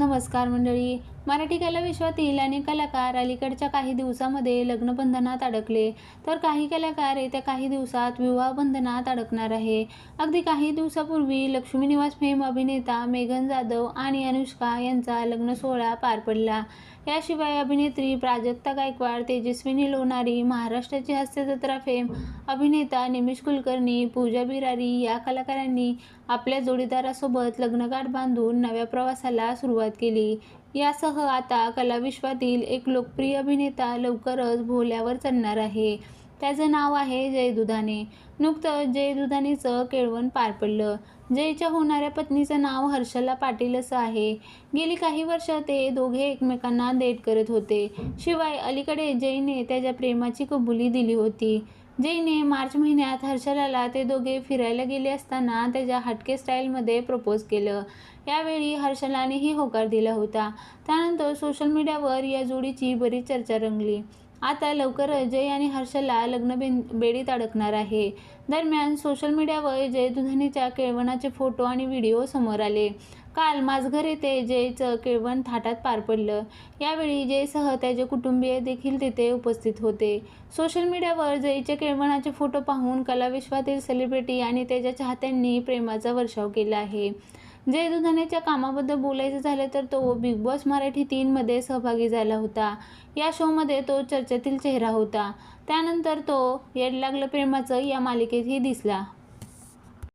नमस्कार मंडळी. मराठी कलाविश्वातील अनेक कलाकार अलीकडच्या काही दिवसामध्ये लग्नबंधनात अडकले. तर काही कलाकार येत्या काही दिवसात विवाहबंधनात अडकणार आहे. अगदी काही दिवसापूर्वी लक्ष्मी निवास फेम अभिनेता मेघन जाधव आणि अनुष्का यांचा लग्न सोहळा पार पडला. याशिवाय अभिनेत्री प्राजक्ता गायकवाड तेजस्विनी लोणारी महाराष्ट्राची हास्यजत्रा फेम अभिनेता निमिष कुलकर्णी पूजा बिरारी या कलाकारांनी आपल्या जोडीदारासोबत लग्नगाठ बांधून नव्या प्रवासाला सुरुवात केली. यासह आता कलाविश्वातील एक लोकप्रिय अभिनेता लवकरच भोल्यावर चढणार आहे. त्याचं नाव आहे जय दुधाने नुकतंच जय दुधानेचं केळवण पार पडलं. जयच्या होणाऱ्या पत्नीचं नाव हर्षला पाटील असं आहे. गेली काही वर्ष ते दोघे एकमेकांना डेट करत होते. शिवाय अलीकडे जयने त्याच्या प्रेमाची कबुली दिली होती. जयने मार्च महिन्यात हर्षलाला ते दोघे फिरायला गेले असताना त्याच्या हटके स्टाईलमध्ये प्रपोज केलं. यावेळी हर्षलानेही होकार दिला होता. त्यानंतर सोशल मीडियावर या जोडीची बरीच चर्चा रंगली. आता लवकर जय आणि हर्षला लग्नबेन बेडीत अडकणार आहे. दरम्यान सोशल मीडियावर जय दुधनीच्या केळवणाचे फोटो आणि व्हिडिओ समोर आले. काल माझघर येथे जयचं केळवण थाटात पार पडलं. यावेळी जयसह त्याचे कुटुंबीय देखील तिथे उपस्थित होते. सोशल मीडियावर जयच्या केळवणाचे फोटो पाहून कलाविश्वातील सेलिब्रिटी आणि त्याच्या चाहत्यांनी प्रेमाचा वर्षाव केला आहे. जय दुधानेच्या कामाबद्दल बोलायचं झालं तर तो बिग बॉस मराठी तीनमध्ये सहभागी झाला होता. या शोमध्ये तो चर्चेतील चेहरा होता. त्यानंतर तो येड लागलं प्रेमाचं या मालिकेतही दिसला.